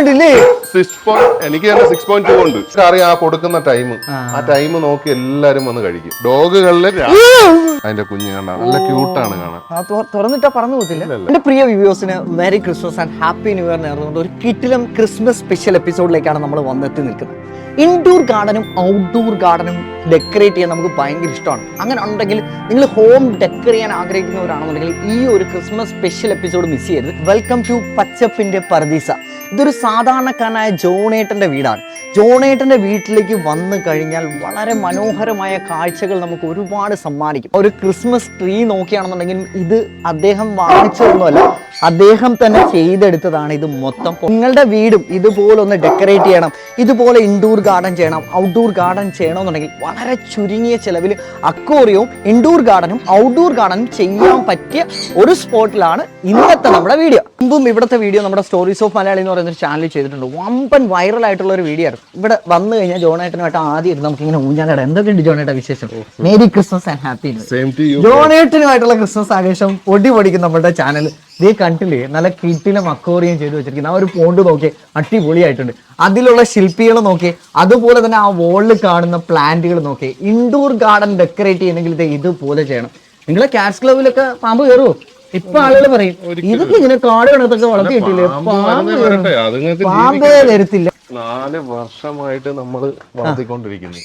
ഉണ്ടല്ലേ six point എനിക്ക് തന്നെ സിക്സ് പോയിന്റ് ടു ഉണ്ട്. അറിയാം ആ കൊടുക്കുന്ന ടൈം ആ. ടൈം നോക്കി എല്ലാരും വന്ന് കഴിക്കും. ഡോഗുകളിലെ അതിന്റെ കുഞ്ഞ് കാണാൻ നല്ല ക്യൂട്ടാണ് കാണാൻ. തുറന്നിട്ടാ പറഞ്ഞു പോകത്തില്ല. എന്റെ പ്രിയ വ്യൂവേഴ്സിന് merry Christmas and happy new year നേർന്നുകൊണ്ട് ഒരു കിറ്റിലും ക്രിസ്മസ് സ്പെഷ്യൽ എപ്പിസോഡിലേക്കാണ് നമ്മൾ വന്നെത്തി നിൽക്കുന്നത്. ഇൻഡോർ ഗാർഡനും ഔട്ട്ഡോർ ഗാർഡനും ഡെക്കറേറ്റ് ചെയ്യാൻ നമുക്ക് ഭയങ്കര ഇഷ്ടമാണ്. അങ്ങനെ ഉണ്ടെങ്കിൽ നിങ്ങൾ ഹോം ഡെക്കർ ചെയ്യാൻ ആഗ്രഹിക്കുന്നവരാണെന്നുണ്ടെങ്കിൽ ഈ ഒരു ക്രിസ്മസ് സ്പെഷ്യൽ എപ്പിസോഡ് മിസ് ചെയ്യരുത്. വെൽക്കം ടു പച്ചപ്പിന്റെ പർദീസ ഇതൊരു സാധാരണക്കാരനായ ജോണേട്ടന്റെ വീടാണ്. ജോണേട്ടന്റെ വീട്ടിലേക്ക് വന്നു കഴിഞ്ഞാൽ വളരെ മനോഹരമായ കാഴ്ചകൾ നമുക്ക് ഒരുപാട് സമ്മാനിക്കും. ഒരു ക്രിസ്മസ് ട്രീ നോക്കുകയാണെന്നുണ്ടെങ്കിൽ ഇത് അദ്ദേഹം വാങ്ങിച്ചതൊന്നുമല്ല അദ്ദേഹം തന്നെ ചെയ്തെടുത്തതാണ് ഇത് മൊത്തം. നിങ്ങളുടെ വീടും ഇതുപോലെ ഒന്ന് ഡെക്കറേറ്റ് ചെയ്യണം ഇതുപോലെ ഇൻഡോർ ഗാർഡൻ ചെയ്യണം ഔട്ട്ഡോർ ഗാർഡൻ ചെയ്യണമെന്നുണ്ടെങ്കിൽ വളരെ ചുരുങ്ങിയ ചിലവിൽ അക്വോറിയവും ഇൻഡോർ ഗാർഡനും ഔട്ട്ഡോർ ഗാർഡനും ചെയ്യാൻ പറ്റിയ ഒരു സ്പോട്ടിലാണ് ഇന്നത്തെ നമ്മുടെ വീഡിയോ. മുമ്പും ഇവിടുത്തെ വീഡിയോ നമ്മുടെ സ്റ്റോറീസ് ഓഫ് മലയാളി എന്ന് പറയുന്ന ഒരു ചാനലിൽ ചെയ്തിട്ടുണ്ട്. വമ്പൻ വൈറൽ ആയിട്ടുള്ള ഒരു വീഡിയോ ആയിരുന്നു. ഇവിടെ വന്നു കഴിഞ്ഞാൽ ജോണേട്ടനുമായിട്ട് ആദ്യം ഇരുന്ന് നമുക്ക് ഇങ്ങനെ ഊഞ്ഞാലിടാം എന്തൊക്കെയുണ്ട് ജോണേട്ട വിശേഷം? മേരി ക്രിസ്മസ് ആൻഡ് ഹാപ്പി ജോണേട്ടനുമായിട്ടുള്ള ക്രിസ്മസ് ആവേശം പൊടി പൊടിക്കും നമ്മുടെ ചാനൽ ഇതേ കണ്ടില്ലേ നല്ല കിട്ടിലും അക്കോറിയും ചെയ്തു വെച്ചിരിക്കുന്നത് ആ ഒരു പോണ്ട് നോക്കി അടിപൊളിയായിട്ടുണ്ട്. അതിലുള്ള ശില്പികൾ നോക്കി അതുപോലെ തന്നെ ആ വോളിൽ കാണുന്ന പ്ലാന്റുകൾ നോക്കി ഇൻഡോർ ഗാർഡൻ ഡെക്കറേറ്റ് ചെയ്യണമെങ്കിൽ ഇത് ഇതുപോലെ ചെയ്യണം. നിങ്ങളെ കാറ്റ്സ് ക്ലബിലൊക്കെ പാമ്പ് കയറുമോ ഇപ്പൊ ആളുകൾ പറയും ഇതൊക്കെ ഇങ്ങനെ കാട് കിണത്തൊക്കെ വളർത്തി കിട്ടില്ലേ പാമ്പ് വരത്തില്ല. നാല് വർഷമായിട്ട് നമ്മൾ വളർത്തിക്കൊണ്ടിരിക്കുന്നു.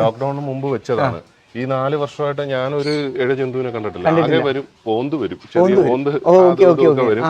ലോക്ക്ഡൌണിന് മുമ്പ് വെച്ചതാണ്. ഈ നാല് വർഷമായിട്ട് ഞാൻ ഒരു ഇഴ ജന്തുവിനെ കണ്ടിട്ടില്ല. ആകെ വരും പോന്ത് വരും. ചെറിയ പോന്ത് വരും.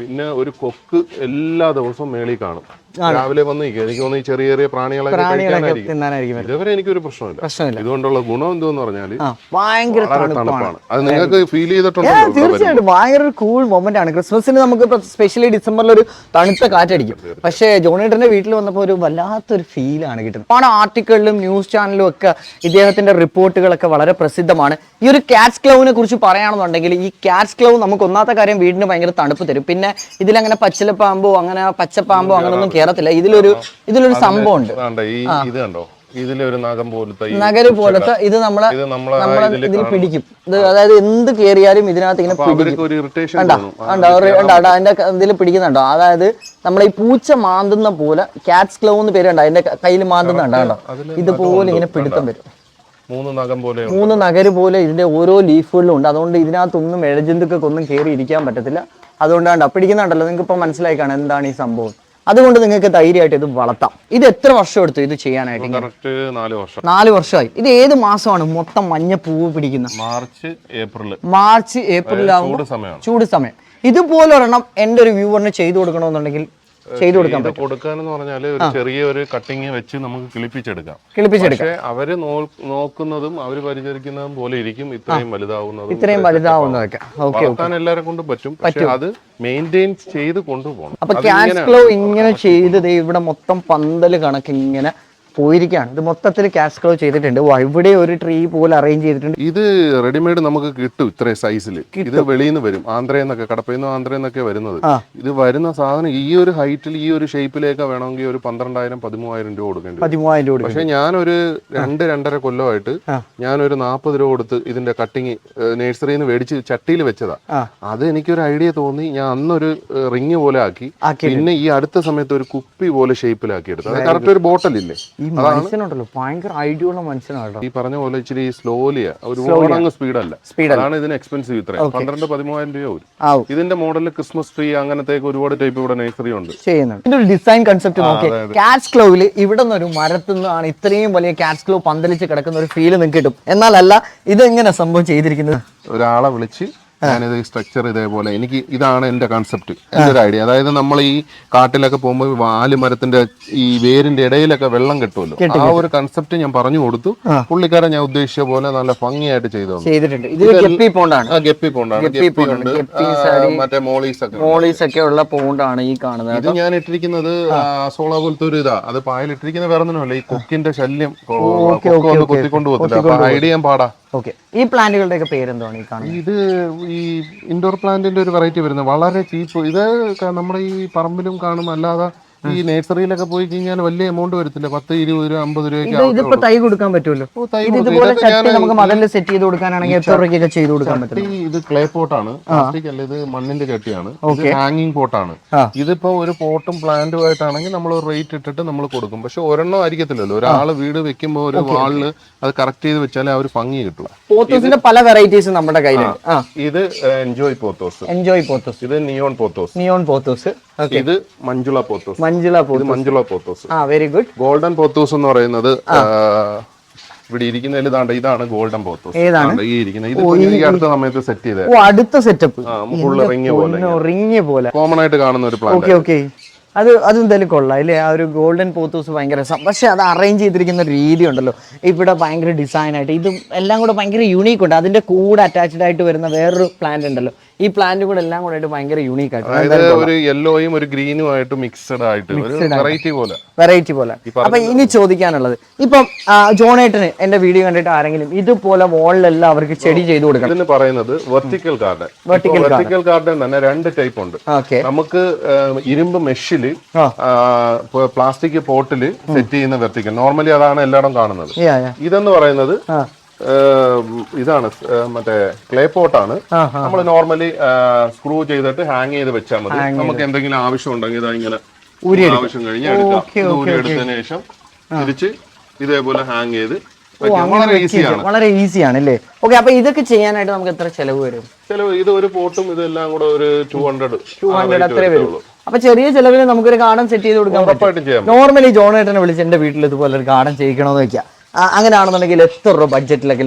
പിന്നെ ഒരു കൊക്ക് എല്ലാ ദിവസവും മേളിൽ കാണും. രാവിലെ വന്ന് എനിക്ക് തോന്നുന്നു ഈ ചെറിയ ചെറിയ പ്രാണികളൊക്കെ തിന്നാനായിരിക്കും. ഇതുവരെ എനിക്കൊരു പ്രശ്നമില്ല. പ്രശ്നമില്ല. ഇതുകൊണ്ടുള്ള ഗുണം എന്തെന്ന് പറഞ്ഞാൽ ആ ഭയങ്കര തണുപ്പാണ്. അത് നിങ്ങൾക്ക് ഫീൽ ചെയ്തിട്ടുണ്ടോ തീർച്ചയായിട്ടും. ഭയങ്കര ഒരു കൂൾ മൊമെന്റ് ആണ്. ക്രിസ്മസിന് നമുക്ക് സ്പെഷ്യലി ഡിസംബറിൽ ഒരു തണുത്ത കാറ്റടിക്കും. പക്ഷേ ജോണേട്ടന്റെ വീട്ടിൽ വന്നപ്പോൾ ഒരു വല്ലാത്തൊരു ഫീലാണ് കിട്ടുന്നത്. ഒരുപാട് ആർട്ടിക്കിളിലും ന്യൂസ് ചാനലിലും ഒക്കെ ഇദ്ദേഹത്തിന്റെ റിപ്പോർട്ടുകളൊക്കെ വളരെ പ്രസിദ്ധമാണ്. ഈ ഒരു കാറ്റ്സ് ക്ലൗവിനെ കുറിച്ച് പറയുകയാണെന്നുണ്ടെങ്കിൽ ഈ കാറ്റ്സ് ക്ലൗ നമുക്ക് ഒന്നാത്ത കാര്യം വീടിന് ഭയങ്കര തണുപ്പ് തരും. പിന്നെ ഇതിലങ്ങനെ പച്ചിലപ്പാമ്പോ അങ്ങനെ പച്ചപ്പാമ്പോ അങ്ങനൊന്നും കയറത്തില്ല ഇതിലൊരു ഇതിലൊരു സംഭവം ഉണ്ട് ഇത് കണ്ടോ? ഇതിലൊരു നഖം പോലത്തെ നഗര് പോലത്തെ ഇത് നമ്മളെ നമ്മളെ ഇതിൽ പിടിക്കും. ഇത് അതായത് എന്ത് കേറിയാലും ഇതിനകത്ത് ഇങ്ങനെ പിടിക്കും. അതിന്റെ ഇതിൽ പിടിക്കുന്നുണ്ടോ? അതായത് നമ്മളെ ഈ പൂച്ച മാന്തുന്ന പോലെ കാറ്റ്സ് ക്ലോ എന്ന് പേരുണ്ട് അതിന്റെ കയ്യിൽ മാന്തുന്നുണ്ടോ കണ്ടോ? ഇതുപോലെ ഇങ്ങനെ പിടുത്തം വരും. മൂന്ന് നഖം പോലെ മൂന്ന് നഗര് പോലെ ഇതിന്റെ ഓരോ ലീഫുകളിലും ഉണ്ട്. അതുകൊണ്ട് ഇതിനകത്തൊന്നും ഇഴജന്തുക്കൾക്ക് ഒന്നും കയറി ഇരിക്കാൻ പറ്റത്തില്ല. അതുകൊണ്ടാണ് പിടിക്കുന്നുണ്ടല്ലോ. നിങ്ങൾക്ക് ഇപ്പൊ മനസ്സിലായി കാണാം എന്താണ് ഈ സംഭവം. അതുകൊണ്ട് നിങ്ങൾക്ക് ധൈര്യമായിട്ട് ഇത് വളർത്താം. ഇത് എത്ര വർഷം എടുത്തു ഇത് ചെയ്യാനായിട്ട് കറക്റ്റ് നാല് വർഷം. നാല് വർഷമായി. ഇത് ഏത് മാസമാണ് മൊത്തം മഞ്ഞ പൂവ് പിടിക്കുന്നത് മാർച്ച് ഏപ്രിൽ മാർച്ച് ഏപ്രിൽ ചൂട് സമയം. ഇതുപോലെ ഒരെണ്ണം എന്റെ ഒരു വ്യൂവറിന് ചെയ്തു കൊടുക്കണമെന്നുണ്ടെങ്കിൽ ചെയ്തു കൊടുക്കാൻ കൊടുക്കാൻ കൊടുക്കാനെന്ന് പറഞ്ഞാൽ ഒരു ചെറിയ ഒരു കട്ടിങ് വെച്ച് നമുക്ക് കിളിപ്പിച്ചെടുക്കാം. കിളിപ്പിച്ചെടുക്കാം. അവർ നോക്കുന്നതും അവർ പരിചരിക്കുന്നതും പോലെ ഇരിക്കും. ഇത്രയും വലുതാവുന്നതും ഇത്രയും വലുതാവുന്നതൊക്കെ. വളർത്താൻ എല്ലാവരും കൊണ്ടും പറ്റും. പക്ഷെ അത് മെയിന്റെയിൻ ചെയ്ത് കൊണ്ടുപോകണം. അപ്പൊ ക്യാഷ് ഫ്ലോ ഇങ്ങനെ ചെയ്ത് ഇവിടെ മൊത്തം പന്തൽ കണക്ക് ഇങ്ങനെ പോയിരിക്കുകയാണ്. ഇത് മൊത്തത്തിൽ ക്യാഷ് ക്ലോ ചെയ്തിട്ടുണ്ട്. ഇവിടെ ഒരു ട്രീ പോലെ അറേഞ്ച് ചെയ്തിട്ടുണ്ട്. ഇത് റെഡിമെയ്ഡ് നമുക്ക് കിട്ടും ഇത്രയും സൈസിൽ ഇത് വെളിയിൽ നിന്ന് വരും. ആന്ധ്രയെന്നൊക്കെ കടപ്പയിൽ നിന്ന് ആന്ധ്രയെന്നൊക്കെ വരുന്നത്. ഇത് വരുന്ന സാധനം ഈ ഒരു ഹൈറ്റിൽ ഈ ഒരു ഷേപ്പിലേക്ക് വേണമെങ്കിൽ ഒരു പന്ത്രണ്ടായിരം പതിമൂവായിരം രൂപ കൊടുക്കേണ്ടി പതിമൂവായിരം രൂപ പക്ഷെ ഞാനൊരു രണ്ട് രണ്ടര കൊല്ലമായിട്ട്. ഞാനൊരു നാൽപ്പത് രൂപ കൊടുത്ത് ഇതിന്റെ കട്ടിങ് നഴ്സറിയിൽ നിന്ന് മേടിച്ച് ചട്ടിയിൽ വെച്ചതാ. അത് എനിക്കൊരു ഐഡിയ തോന്നി. ഞാൻ അന്നൊരു റിങ് പോലെ ആക്കി. ആക്കി പിന്നെ ഈ അടുത്ത സമയത്ത് ഒരു കുപ്പി പോലെ ഷേപ്പിലാക്കി എടുത്തു അത് കറക്റ്റ് ഒരു ബോട്ടൽ ഇല്ലേ? ഈ മനുഷ്യനുണ്ടല്ലോ ഭയങ്കര ഐഡിയ ഉള്ള മനുഷ്യനാണ് ഈ പറഞ്ഞ പോലെ ഇച്ചിരി സ്ലോലിയാ ഒരുപാട് അങ്ങ് സ്പീഡല്ല അതാണ് ഇതിന് എക്സ്പെൻസീവ് ഇത്ര പന്ത്രണ്ട് പതിമൂവായിരം രൂപ വരും ഇതിന്റെ മോഡലിൽ ക്രിസ്മസ് ട്രീ അങ്ങനത്തെ ഒരുപാട് ടൈപ്പ് ഇവിടെ നഴ്സറി ഉണ്ട്. ചെയ്യുന്നുണ്ട്. ഇതിന്റെ ഒരു ഡിസൈൻ കൺസെപ്റ്റ് നോക്കി കാറ്റ്സ് ക്ലോവിൽ ഇവിടെ നിന്ന് ഒരു മരത്തിൽ നിന്നാണ് ഇത്രയും വലിയ കാറ്റ്സ് ക്ലോ പന്തലിച്ച് കിടക്കുന്ന ഒരു ഫീൽ നിങ്ങൾക്ക് കിട്ടും. എന്നാലല്ല ഇത് എങ്ങനെ സംഭവം ചെയ്തിരിക്കുന്നത്? ഒരാളെ വിളിച്ച് ഞാനിത് സ്ട്രക്ചർ ഇതേപോലെ എനിക്ക് ഇതാണ് എന്റെ കൺസെപ്റ്റ് എന്റെ ഒരു ഐഡിയ അതായത് നമ്മൾ ഈ കാട്ടിലൊക്കെ പോകുമ്പോൾ വാൽ മരത്തിന്റെ ഈ വേരിന്റെ ഇടയിലൊക്കെ വെള്ളം കിട്ടുമല്ലോ. ആ ഒരു കൺസെപ്റ്റ് ഞാൻ പറഞ്ഞു കൊടുത്തു. പുള്ളിക്കാരൻ ഞാൻ ഉദ്ദേശിച്ച പോലെ നല്ല ഭംഗിയായിട്ട് ചെയ്തു ചെയ്തിട്ടുണ്ട്. ഗപ്പി പോണ്ടാണ്. ഗപ്പി പോണ്ടാണ്. ഗപ്പി ഉണ്ട്. മറ്റേ മോളീസ് ഒക്കെ. മോളീസ് ഒക്കെ ഉള്ള പോണ്ടാണ് ഈ കാണുന്നത്. ഇത് ഞാൻ ഇട്ടിരിക്കുന്നത് അസോള പോലത്തെ ഒരു ഇതാ. അത് പായൽ ഇട്ടിരിക്കുന്ന വേറെ ഒന്നുമല്ല ഈ കൊക്കിന്റെ ശല്യം. കൊത്തിക്കൊണ്ട് പോകത്തില്ല. ഐഡിയ പാടാ. ഓക്കെ. ഈ പ്ലാന്റുകളുടെ ഒക്കെ പേരെന്താണ് ഈ കാണുന്നത്? ഇത് ഈ ഇൻഡോർ പ്ലാന്റിന്റെ ഒരു വെറൈറ്റി വരുന്നത്. വളരെ ചീപ്പ് ഇത് നമ്മുടെ ഈ പറമ്പിലും കാണും. അല്ലാതെ ഈ നഴ്സറിയിലൊക്കെ പോയി കഴിഞ്ഞാൽ വലിയ എമൗണ്ട് വരത്തില്ല. പത്ത് ഇരുപത് രൂപ അമ്പത് രൂപയ്ക്ക് ഇതിപ്പോ തൈ കൊടുക്കാൻ പറ്റുമല്ലോ? ഇത് ഇതുപോലെ ചട്ടി നമുക്ക് സെറ്റ് ചെയ്ത് കൊടുക്കാനാണെങ്കിൽ എത്ര രൂപയ്ക്കൊക്കെ ചെയ്ത് കൊടുക്കാൻ പറ്റും? ഇത് ക്ലേ പോട്ടാണ് പ്ലാസ്റ്റിക് അല്ല ഇത് മണ്ണിന്റെ ചട്ടിയാണ്. ഹാങ്ങിങ് പോട്ടാണ്. ഇതിപ്പോ ഒരു പോട്ടും പ്ലാന്റും ആയിട്ടാണെങ്കിൽ നമ്മൾ റേറ്റ് ഇട്ടിട്ട് നമ്മൾ കൊടുക്കും. പക്ഷെ ഒരെണ്ണം ആയിരിക്കത്തില്ലല്ലോ. ഒരാൾ വീട് വെക്കുമ്പോൾ ഒരു വാളിൽ അത് കറക്റ്റ് ചെയ്ത് വെച്ചാലേ ആ ഒരു ഭംഗി കിട്ടുള്ളൂ പോത്തോസിന്റെ പല വെറൈറ്റീസ് നമ്മുടെ കയ്യിലുണ്ട്. ഇത് എൻജോയ് പോത്തോസ് എൻജോയ് പോത്തോസ് ഇത് നിയോൺ പോത്തോസ് നിയോൺ പോത്തോസ് ഇത് Manjula pothos. Manjula pothos. Manjula pothos. ആ വെരി ഗുഡ് ഗോൾഡൻ പോത്തൂസ് എന്ന് പറയുന്നത് ഇവിടെ ഇരിക്കുന്നതിൽ ഇതാണ്ട് ഇതാണ് ഗോൾഡൻ പോത്തൂസ്. ഏതാണ്? ഈ ഇരിക്കുന്നത്. ഇത് ഈ അടുത്ത സമയത്ത് സെറ്റ് ചെയ്തത് ഓ അടുത്ത സെറ്റപ്പ് ഫുള്ള് റിങ് പോലെ റിങ് പോലെ. കോമൺ ആയിട്ട് കാണുന്ന ഒരു പ്ലാന്റ് ഓക്കെ ഓക്കെ അത് അത് എന്തായാലും കൊള്ളാം അല്ലേ? ആ ഒരു ഗോൾഡൻ പോത്തൂസ് ഭയങ്കര പക്ഷെ അത് അറേഞ്ച് ചെയ്തിരിക്കുന്ന രീതി ഉണ്ടല്ലോ. ഇവിടെ ഭയങ്കര ഡിസൈൻ ആയിട്ട് ഇതും എല്ലാം കൂടെ ഭയങ്കര യുണീക്ക് ഉണ്ട്. അതിന്റെ കൂടെ അറ്റാച്ച്ഡ് ആയിട്ട് വരുന്ന വേറൊരു പ്ലാന്റ് ഉണ്ടല്ലോ. ഈ പ്ലാന്റും കൂടെ എല്ലാം കൂടെ ആയിട്ട് ഭയങ്കര യുണീക്ക് ആയിട്ട് ഒരു യെല്ലോയും ഒരു ഗ്രീനും ആയിട്ട് മിക്സഡ് ആയിട്ട് വെറൈറ്റി പോലെ. വെറൈറ്റി പോലെ. അപ്പൊ ഇനി ചോദിക്കാനുള്ളത് ഇപ്പം ജോണേട്ടന് എന്റെ വീഡിയോ കണ്ടിട്ട് ആരെങ്കിലും ഇതുപോലെ വോളിലെല്ലാം അവർക്ക് ചെടി ചെയ്തു കൊടുക്കണം. പറയുന്നത് വെർട്ടിക്കൽ ഗാർഡൻ വെർട്ടിക്കൽ ഗാർഡൻ തന്നെ രണ്ട് ടൈപ്പ് ഉണ്ട്. നമുക്ക് ഇരുമ്പ് മെഷിൽ പ്ലാസ്റ്റിക് പോട്ടിൽ സെറ്റ് ചെയ്യുന്ന വെർട്ടിക്കൽ നോർമലി അതാണ് എല്ലാവരും കാണുന്നത്. ഇതെന്ന് പറയുന്നത് ഇതാണ് മറ്റേ ക്ലേ പോട്ടാണ് നമ്മൾ നോർമലി സ്ക്രൂ ചെയ്തിട്ട് ഹാങ് ചെയ്ത് വെച്ചാൽ മതി. നമുക്ക് എന്തെങ്കിലും ആവശ്യം ഉണ്ടെങ്കിൽ ഇതാ ഇങ്ങനെ ആവശ്യം കഴിഞ്ഞ് എടുക്കാം. ഊരി എടുത്തതിന് ശേഷം തിരിച്ച് ഇതേപോലെ ഹാങ് ചെയ്ത് വളരെ ഈസിയാണ് അല്ലേ? ഓക്കെ അപ്പൊ ഇതൊക്കെ ചെയ്യാനായിട്ട് നമുക്ക് എത്ര ചെലവ് വരും? ചെലവ് ഇത് ഒരു പോട്ടും ഇതെല്ലാം കൂടെ ഒരു ടു ഹൺഡ്രഡ് ടു ഹൺഡ്രഡ് അത്രേ വരും. അപ്പൊ ചെറിയ ചെലവിൽ നമുക്കൊരു ഗാർഡൻ സെറ്റ് ചെയ്ത് കൊടുക്കാം നോർമലി ജോണേട്ടനെ വിളിച്ച് എന്റെ വീട്ടിൽ ഇതുപോലെ ഒരു ഗാർഡൻ ചെയ്യിക്കണമെന്ന് വെക്കാം അങ്ങനെയാണെന്നുണ്ടെങ്കിൽ എത്ര രൂപ ബഡ്ജറ്റിലൊക്കെ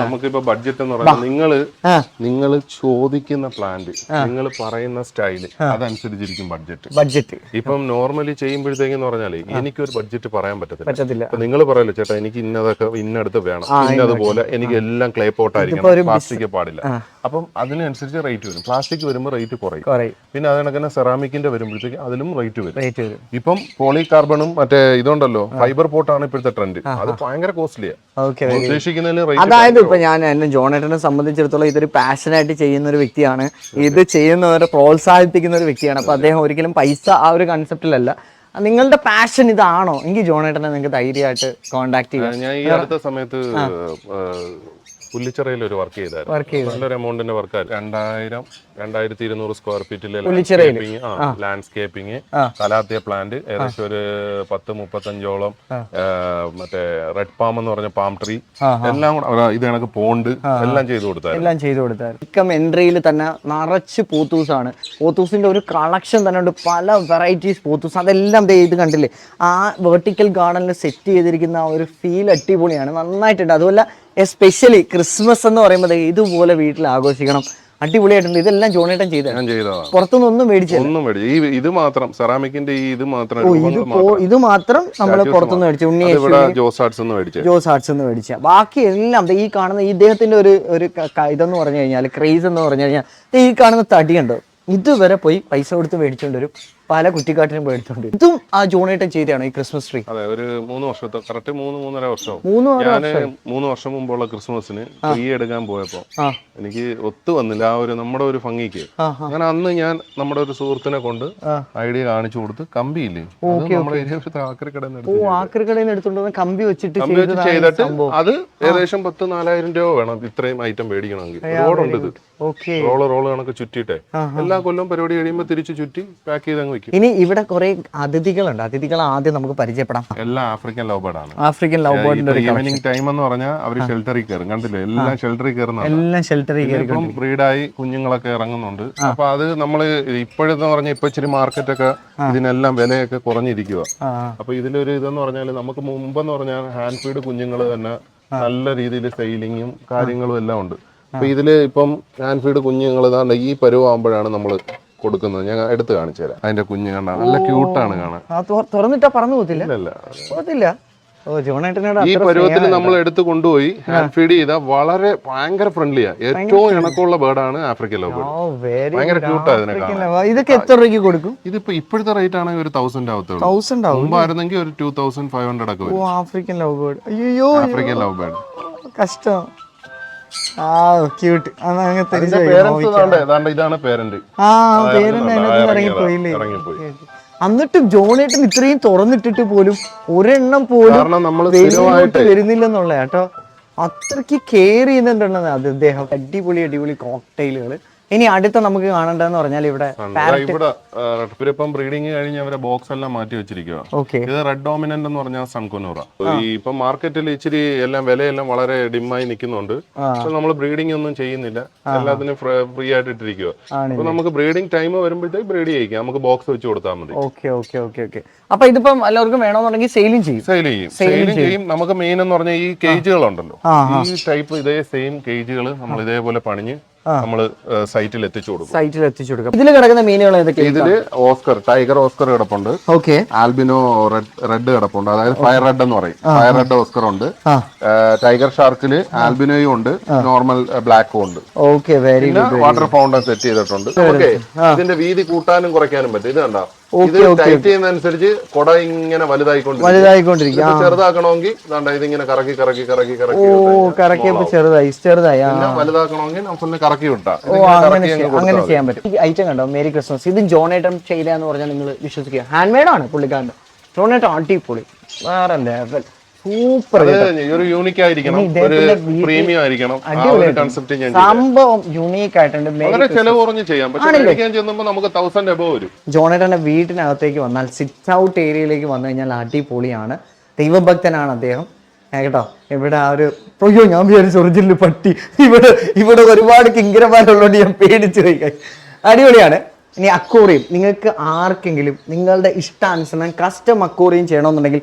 നമുക്കിപ്പോ ബഡ്ജറ്റ് എന്ന് പറയുന്നത് നിങ്ങൾ നിങ്ങൾ ചോദിക്കുന്ന പ്ലാന്റ് നിങ്ങൾ പറയുന്ന സ്റ്റൈൽ അതനുസരിച്ചിരിക്കും ബഡ്ജറ്റ്. ബഡ്ജറ്റ്. ഇപ്പം നോർമലി ചെയ്യുമ്പോഴത്തേക്കെന്ന് പറഞ്ഞാൽ എനിക്കൊരു ബഡ്ജറ്റ് പറയാൻ പറ്റത്തില്ല. നിങ്ങൾ പറയല്ലോ ചേട്ടാ എനിക്ക് ഇന്നതൊക്കെ ഇന്നടുത്ത് വേണം. ഇന്നതുപോലെ എനിക്ക് എല്ലാം ക്ലേ പോട്ട് ആയിരിക്കണം. പ്ലാസ്റ്റിക് പാടില്ല. അപ്പം അതിനനുസരിച്ച് റേറ്റ് വരും. പ്ലാസ്റ്റിക് വരുമ്പോൾ റേറ്റ് കുറയും. പിന്നെ അത് കണക്കിന് സെറാമിക്കിന്റെ വരുമ്പോഴത്തേക്ക് അതിലും റേറ്റ് വരും. റേറ്റ് വരും. ഇപ്പം പോളി കാർബണും മറ്റേ ഇതുണ്ടല്ലോ ഫൈബർ പോട്ടാണ് ഇപ്പോഴത്തെ ട്രെൻഡ് അത് ഭയങ്കര ഉദ്ദേശിക്കുന്നതിൽ അതായത് ഇപ്പൊ ഞാൻ എന്നെ ജോണേട്ടനെ സംബന്ധിച്ചിടത്തോളം ഇതൊരു പാഷനായിട്ട് ചെയ്യുന്ന ഒരു വ്യക്തിയാണ്. ഇത് ചെയ്യുന്നവരെ പ്രോത്സാഹിപ്പിക്കുന്ന ഒരു വ്യക്തിയാണ്. അപ്പൊ അദ്ദേഹം ഒരിക്കലും പൈസ ആ ഒരു കൺസെപ്റ്റിലല്ല നിങ്ങളുടെ പാഷൻ ഇതാണോ? എങ്കിൽ ജോണേട്ടനെ നിങ്ങൾക്ക് ധൈര്യമായിട്ട് കോൺടാക്ട് ചെയ്യാം. ഞാൻ ഈ അടുത്ത സമയത്ത് പുല്ലിച്ചിറയിൽ ഒരു വർക്ക് ചെയ്തായിരുന്നു. നല്ലൊരു എമൗണ്ടിന്റെ വർക്ക് രണ്ടായിരം രണ്ടായിരത്തി ഇരുന്നൂറ് സ്ക്വയർ ഫീറ്റിലെ? ലാൻഡ്സ്കേപ്പിംഗ് ആ. കലാത്തിയ പ്ലാന്റ് ഏകദേശം ഒരു പത്ത് മുപ്പത്തഞ്ചോളം മറ്റേ റെഡ് പാം എന്ന് പറഞ്ഞ പാം ട്രീ എല്ലാം കൂടെ ഇത് കണക്ക് പോണ്ട് എല്ലാം ചെയ്തു കൊടുത്തായിരുന്നു. എല്ലാം ചെയ്തു കൊടുത്താൽ ഇക്കം എൻട്രിയിൽ തന്നെ നിറച്ച് പോത്തൂസാണ് പോത്തൂസിന്റെ ഒരു കളക്ഷൻ തന്നെ ഉണ്ട്. പല വെറൈറ്റീസ് പോത്തൂസ്. അതെല്ലാം ദേ ഇത് കണ്ടില്ലേ? ആ വെർട്ടിക്കൽ ഗാർഡനിൽ സെറ്റ് ചെയ്തിരിക്കുന്ന ആ ഒരു ഫീൽ അടിപൊളിയാണ്. നന്നായിട്ടുണ്ട്. അതുമല്ല എസ്പെഷ്യലി ക്രിസ്മസ് എന്ന് പറയുമ്പോൾ ഇതുപോലെ വീട്ടിൽ ആഘോഷിക്കണം. അടിപൊളിയായിട്ടുണ്ട്. ഇതെല്ലാം ജോണേട്ടൻ ചെയ്തതാണ് ചെയ്തതാണ്. പുറത്തുനിന്ന് ഒന്നും മേടിച്ചു ഈ ഇത് മാത്രം സെറാമിക്കിന്റെ ഈ ഇത് മാത്രം ഇത് മാത്രം. നമ്മൾ പുറത്തുനിന്ന് മേടിച്ചു. ഉണ്ണി ജോസ് ആർട്സ് ജോസ് ആർട്സ് എന്ന് മേടിച്ച. ബാക്കി എല്ലാം ഈ കാണുന്ന ഇദ്ദേഹത്തിന്റെ ഒരു ഒരു ഇതെന്ന് പറഞ്ഞു കഴിഞ്ഞാൽ ക്രേസ് എന്ന് പറഞ്ഞു കഴിഞ്ഞാൽ ഈ കാണുന്ന തടിയുണ്ട് ഇതുവരെ പോയി പൈസ കൊടുത്ത് മേടിച്ചോണ്ട് വരും. പല കുറ്റിക്കാട്ടിനും മേടിച്ചോണ്ട് ഇതും ആ ജോണേട്ടൻ ചെയ്തതാണ് ഈ ക്രിസ്മസ് ട്രീ അതെ ഒരു മൂന്ന് വർഷത്തെ കറക്റ്റ് മൂന്ന് മൂന്നര വർഷം. മൂന്ന് ഞാൻ മൂന്ന് വർഷം മുമ്പുള്ള ക്രിസ്മസിന് ട്രീ എടുക്കാൻ പോയപ്പോ എനിക്ക് ഒത്തു വന്നില്ല. ആ ഒരു നമ്മുടെ ഒരു ഭംഗിക്ക്. അങ്ങനെ അന്ന് ഞാൻ നമ്മുടെ ഒരു സുഹൃത്തിനെ കൊണ്ട്. ഐഡിയ കാണിച്ചു കൊടുത്ത് കമ്പിയില്ലേ? ആക്രിക്കടയിൽ എടുത്തോണ്ട് കമ്പി വെച്ചിട്ട് ചെയ്തിട്ട് അത് ഏകദേശം പത്ത് നാലായിരം രൂപ വേണം ഇത്രയും ഐറ്റം മേടിക്കണമെങ്കിൽ. റോഡുണ്ട് ഇത്. റോൾ റോൾ കണക്ക് ചുറ്റിട്ടെ എല്ലാ കൊല്ലം പരിപാടി കഴിയുമ്പോൾ തിരിച്ചു ചുറ്റി പാക്ക് ചെയ്ത് അങ്ങ് ഇനി ഇവിടെ കുറെ അതിഥികളുണ്ട്. അതിഥികൾ ആദ്യം നമുക്ക് പരിചയപ്പെടാം. എല്ലാം ആഫ്രിക്കൻ ലവ് ബേർഡ് ആണ്. ആഫ്രിക്കൻ ലവ് ബേർഡിന്റെ ഈവനിങ് ടൈം എന്ന് പറഞ്ഞാൽ അവർ ഷെൽട്ടറിൽ കയറും. കണ്ടില്ലേ? എല്ലാം ഷെൽട്ടറിൽ കയറുന്ന എല്ലാം ഷെൽട്ടറിൽ കയറും ബ്രീഡായി കുഞ്ഞുങ്ങളൊക്കെ ഇറങ്ങുന്നുണ്ട്. അപ്പൊ അത് നമ്മൾ ഇപ്പോഴെന്ന് പറഞ്ഞാൽ ഇപ്പൊ ഇച്ചിരി മാർക്കറ്റൊക്കെ ഇതിനെല്ലാം വിലയൊക്കെ കുറഞ്ഞിരിക്കുക അപ്പൊ ഇതിലൊരു ഇതെന്ന് പറഞ്ഞാൽ നമുക്ക് മുമ്പെന്ന് പറഞ്ഞാൽ ഹാൻഡ് ഫീഡ് കുഞ്ഞുങ്ങൾ തന്നെ നല്ല രീതിയിൽ സെയിലിങ്ങും കാര്യങ്ങളും എല്ലാം ഉണ്ട്. അപ്പൊ ഇതിൽ ഇപ്പം ഹാൻഡ് ഫീഡ് കുഞ്ഞുങ്ങൾ ഈ പരുവാകുമ്പോഴാണ് നമ്മൾ കൊടുക്കുന്നത്. ഞാൻ എടുത്ത് കാണിച്ചു തരാം. അതിന്റെ കുഞ്ഞു കണ്ടാ നല്ല ക്യൂട്ടാണ് കാണാൻ. തുറന്നിട്ടാ പറഞ്ഞു പോകത്തില്ല? ഈ പരുവത്തിൽ. നമ്മൾ എടുത്തു കൊണ്ടുപോയി ഫീഡ് ചെയ്ത വളരെ ഭയങ്കര ഫ്രണ്ട്ലിയാ ഏറ്റവും ഇണക്കമുള്ള ബേർഡാണ് ആഫ്രിക്കൻ ലവ് ബേർഡ് ഭയങ്കര ക്യൂട്ടാ. ഇതൊക്കെ എത്ര രൂപയ്ക്ക് കൊടുക്കും? ഇതിപ്പോ ഇപ്പോഴത്തെ റേറ്റ് ആണെങ്കിൽ ഒരു തൗസൻഡ് ആവത്തുള്ളൂ തൗസൻഡ് ആവും മുമ്പായിരുന്നെങ്കിൽ ഒരു ടൂ തൗസൻഡ് ഫൈവ് ഹൺഡ്രഡ് ഒക്കെ ആഫ്രിക്കൻ ലവ് ബേർഡ് അയ്യോ ആഫ്രിക്കൻ ലവ് ബേർഡ് കഷ്ടം. ആ ക്യൂട്ട് ഇതാണ് പേരന്റ് ആ പേരന്റ് അതിനകത്ത് ഇറങ്ങിപ്പോയില്ലേ ഇറങ്ങിപ്പോയി എന്നിട്ട് ജോണേട്ടൻ ഇത്രയും തുറന്നിട്ടിട്ട് പോലും ഒരെണ്ണം പോലും വരുന്നില്ലെന്നുള്ള കേട്ടോ. അത്രയ്ക്ക് കെയർ ചെയ്യുന്നുണ്ടെന്നാണ് അത് അദ്ദേഹം അടിപൊളി അടിപൊളി കോക്ടെയിലുകൾ ഇനി അടുത്ത നമുക്ക് കാണേണ്ടതെന്ന് പറഞ്ഞാൽ ഇവിടെ ഇവിടെ ഇപ്പം ബ്രീഡിങ് കഴിഞ്ഞ് അവരെ ബോക്സ് എല്ലാം മാറ്റി വെച്ചിരിക്കുക ഇത് റെഡ് ഡോമിനന്റ് എന്ന് പറഞ്ഞാൽ സൺകുനൂറ ഈ ഇപ്പൊ മാർക്കറ്റിൽ ഇച്ചിരി എല്ലാം വിലയെല്ലാം വളരെ ഡിമായി നിൽക്കുന്നുണ്ട്. നമ്മൾ ബ്രീഡിംഗ് ഒന്നും ചെയ്യുന്നില്ല. എല്ലാത്തിനും ഫ്രീ ആയിട്ട് ഇട്ടിരിക്കുക അപ്പൊ നമുക്ക് ബ്രീഡിംഗ് ടൈം വരുമ്പോഴത്തേക്ക് ബ്രീഡ് ചെയ്യിക്കാം. നമുക്ക് ബോക്സ് വെച്ച് കൊടുത്താൽ മതി. ഓക്കെ ഓക്കെ ഓക്കെ ഓക്കെ അപ്പൊ ഇതിപ്പം എല്ലാവർക്കും വേണമെന്നുണ്ടെങ്കിൽ സെയിലും ചെയ്യും. സെയിൽ ചെയ്യും. സെയിലും ചെയ്യും. നമുക്ക് മെയിൻ എന്ന് പറഞ്ഞാൽ ഈ കേജുകൾ ഉണ്ടല്ലോ ഈ ടൈപ്പ് ഇതേ സെയിം കേജുകൾ നമ്മൾ ഇതേപോലെ പണിഞ്ഞ് നമ്മൾ സൈറ്റിൽ എത്തിച്ചു കൊടുക്കും. സൈറ്റിൽ എത്തിച്ചു കൊടുക്കും. ഇതിൽ കിടക്കുന്ന മീനുകൾ ഏതൊക്കെയാണ് ഇതിൽ ഓസ്കർ ടൈഗർ ഓസ്കർ കിടപ്പുണ്ട്. ഓക്കെ. ആൽബിനോ റെഡ് റെഡ് കിടപ്പുണ്ട്. അതായത് ഫയർ റെഡ് എന്ന് പറയും. ഫയർ റെഡ് ഓസ്കർ ഉണ്ട്. ടൈഗർ ഷാർക്കിൽ ആൽബിനോയും ഉണ്ട്. നോർമൽ ബ്ലാക്കും ഉണ്ട്. ഓക്കെ വെരി പിന്നെ വാട്ടർ ഫൗണ്ടൻ സെറ്റ് ചെയ്തിട്ടുണ്ട്. ഓക്കെ. ഇതിന്റെ വീതി കൂട്ടാനും കുറയ്ക്കാനും പറ്റും. ഇത് കണ്ടോ? ഇത് ടൈറ്റ് ചെയ്യുന്നതനുസരിച്ച് കൊട ഇങ്ങനെ വലുതായിക്കൊണ്ടിരിക്കും. വലുതായിക്കൊണ്ടിരിക്കും. ചെറുതാക്കണമെങ്കിൽ ഇതിങ്ങനെ കറക്കി കറക്കി കറക്കി കറക്കി ഓ കറക്കിയപ്പോ ചെറുതായി ചെറുതായി വലുതാക്കണമെങ്കിൽ നമുക്ക് കറക്കി വിട്ടാ. ഓ അങ്ങനെ അങ്ങനെ ചെയ്യാൻ പറ്റും. ഈ ഐറ്റം കണ്ടോ? മേരി ക്രിസ്മസ് ഇത് ജോണേട്ടൻ ചെയ്ത എന്ന് പറഞ്ഞാൽ നിങ്ങൾ വിശ്വസിക്കുക. ഹാൻഡ് മെയ്ഡ് ആണ് പുള്ളിക്കാരന്റെ ജോണേട്ടൻ അടിപൊളി. വേറെ ലെവൽ സൂപ്പർ ഒരു യൂണിക് ആയിരിക്കണം ഒരു പ്രീമിയം ആയിരിക്കണം കൺസെപ്റ്റ് ഞാൻ. സംഭവം യുണീക്ക് ആയിട്ടുണ്ട് മേ- വളരെ ചെലവ് കുറഞ്ഞ് ചെയ്യാം പക്ഷെ മേടിക്കാൻ ചെന്നുമ്പോൾ നമുക്ക് തൗസൻഡ് എബോ വരും. ജോണേട്ടന്റെ വീട്ടിനകത്തേക്ക് വന്നാൽ സിറ്റ് ഔട്ട് ഏരിയയിലേക്ക് വന്നു കഴിഞ്ഞാൽ അടിപൊളിയാണ്. ദൈവഭക്തനാണ് അദ്ദേഹം. കേട്ടോ ഇവിടെ ആ ഒരു അയ്യോ ഞാൻ വിചാരിച്ചു ഒറിജിനൽ പട്ടി. ഇവിടെ ഇവിടെ ഒരുപാട് കിങ്കരന്മാരുള്ളതുകൊണ്ട് ഞാൻ പേടിച്ചു പോയി. അടിപൊളിയാണ്. ഇനി അക്കോറിയം നിങ്ങൾക്ക് ആർക്കെങ്കിലും നിങ്ങളുടെ ഇഷ്ടാനുസരണം കസ്റ്റം അക്കോറിയം ചെയ്യണമെന്നുണ്ടെങ്കിൽ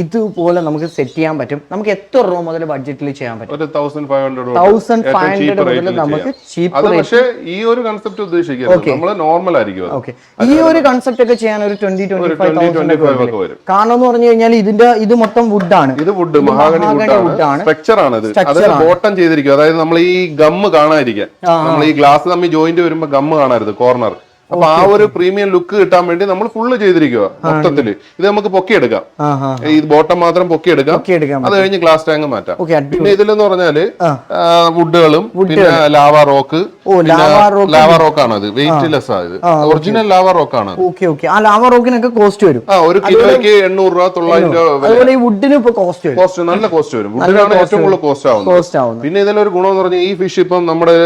ഇതുപോലെ നമുക്ക് സെറ്റ് ചെയ്യാൻ പറ്റും. നമുക്ക് എത്ര രൂപ മുതൽ ബഡ്ജറ്റിൽ ചെയ്യാൻ പറ്റും? തൗസൻഡ് ഫൈവ് ഹൺഡ്രഡ് മുതൽ നമുക്ക് ചീപ്പ് പക്ഷേ ഈ ഒരു കൺസെപ്റ്റ് ഉദ്ദേശിക്കുന്നത് നോർമൽ ആയിരിക്കും. ഓക്കെ ഈ ഒരു കൺസെപ്റ്റ് ഒക്കെ ചെയ്യാൻ ഒരു ട്വന്റി ട്വന്റി ഫൈവ് 20, 25 ഒക്കെ വരും. കാരണം എന്ന് പറഞ്ഞു കഴിഞ്ഞാൽ ഇതിന്റെ ഇത് മൊത്തം വുഡാണ് ഇത് വുഡ് മഹാഗണി മഹാഗണി വുഡാണ് ആണ്. സ്ട്രക്ചർ ആണ്. ഇത്. ബോട്ടം ചെയ്തിരിക്കും. അതായത് നമ്മൾ ഈ ഗമ്മ് കാണാതിരിക്കാൻ. നമ്മൾ ഈ ഗ്ലാസ് തമ്മിൽ ജോയിന്റ് വരുമ്പോ ഗമ്മ് കാണാരുത് കോർണർ അപ്പൊ ആ ഒരു പ്രീമിയം ലുക്ക് കിട്ടാൻ വേണ്ടി നമ്മൾ ഫുള്ള് ചെയ്തിരിക്കുക മൊത്തത്തിൽ. ഇത് നമുക്ക് പൊക്കിയെടുക്കാം. ഈ ബോട്ടം മാത്രം പൊക്കിയെടുക്കാം. അത് കഴിഞ്ഞ് ഗ്ലാസ് ടാങ്ക് മാറ്റാം. പിന്നെ ഇതിലെന്ന് പറഞ്ഞാൽ. വുഡുകളും പിന്നെ ലാവ റോക്ക് ലാവ റോക്ക് ആണ് ഇത് വെയിറ്റ്ലെസ് ആണ് ഇത് ഒറിജിനൽ ലാവ റോക്ക് ആണ് ആ ലാവ റോക്കിനൊക്കെ കോസ്റ്റ് വരും. ഒരു കിലോയ്ക്ക് എണ്ണൂറ് രൂപ തൊള്ളായിരം രൂപ വുഡിന് കോസ്റ്റ് കോസ്റ്റ് നല്ല കോസ്റ്റ് വരും. വുഡിനാണ് ഏറ്റവും കൂടുതൽ കോസ്റ്റ് ആവുന്നത്. പിന്നെ ഇതിലൊരു ഗുണം എന്ന് പറഞ്ഞാൽ ഈ ഫിഷ് ഇപ്പം നമ്മുടെ